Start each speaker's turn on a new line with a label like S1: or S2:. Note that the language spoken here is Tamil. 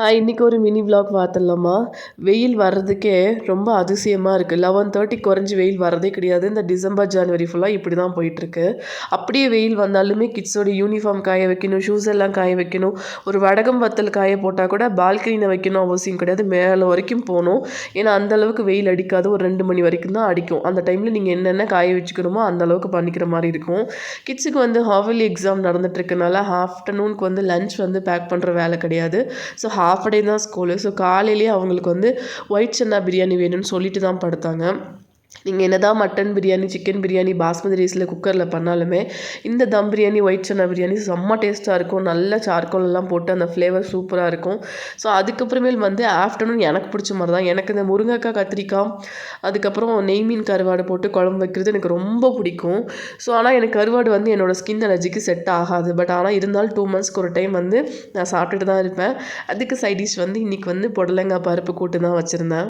S1: ஹாய் இன்றைக்கி ஒரு மினி விளாக் பார்த்துடலாமா? வெயில் வர்றதுக்கே ரொம்ப அதிசயமாக இருக்குது லெவன் தேர்ட்டி குறைஞ்சி வெயில் வரதே கிடையாது. இந்த டிசம்பர் ஜனவரி ஃபுல்லாக இப்படி தான் போயிட்டுருக்கு. அப்படியே வெயில் வந்தாலுமே கிட்ஸோட யூனிஃபார்ம் காய வைக்கணும் ஷூஸ் எல்லாம் காய வைக்கணும். ஒரு வடகம் வத்தல் காய போட்டால் கூட பால்கனியில் வைக்கணும் அவசியம் கிடையாது. மேலே வரைக்கும் போகணும். ஏன்னா அந்த அளவுக்கு வெயில் அடிக்காது. ஒரு ரெண்டு மணி வரைக்கும் தான் அடிக்கும். அந்த டைமில் நீங்கள் என்னென்ன காய வச்சுக்கணுமோ அந்த அளவுக்கு பண்ணிக்கிற மாதிரி இருக்கும். கிட்ஸுக்கு வந்து ஹாஃபலி எக்ஸாம் நடந்துகிட்ருக்கனால ஆஃப்டர்நூனுக்கு வந்து லன்ச் வந்து பேக் பண்ணுற வேலை கிடையாது. ஸோ ஹாஃப் டே தான் ஸ்கூலு ஸோ காலையிலேயே அவங்களுக்கு வந்து ஒயிட் சன்னா பிரியாணி வேணும்னு சொல்லிட்டு தான் படுத்தாங்க. நீங்கள் என்ன தான் மட்டன் பிரியாணி சிக்கன் பிரியாணி பாஸ்மதி ரைஸில் குக்கரில் பண்ணாலுமே இந்த தம் பிரியாணி ஒயிட் சன்னா பிரியாணி செம்ம டேஸ்ட்டாக இருக்கும். நல்ல சார்கோலெல்லாம் போட்டு அந்த ஃப்ளேவர் சூப்பராக இருக்கும். ஸோ அதுக்கப்புறமேல் வந்து ஆஃப்டர்நூன் எனக்கு பிடிச்ச மாதிரி தான் எனக்கு இந்த முருங்கைக்காய் கத்திரிக்காய் அதுக்கப்புறம் நெய் மீன் கருவாடு போட்டு குழம்பு வைக்கிறது எனக்கு ரொம்ப பிடிக்கும். ஸோ ஆனால் எனக்கு கருவாடு வந்து என்னோடய ஸ்கின் அலர்ஜிக்கு செட் ஆகாது. பட் ஆனால் இருந்தாலும் டூ மந்த்ஸ்க்கு ஒரு டைம் வந்து நான் சாப்பிட்டுட்டு தான் இருப்பேன். அதுக்கு சைட் டிஷ் வந்து இன்றைக்கி வந்து புடலங்காய் பருப்பு கூட்டு தான் வச்சுருந்தேன்.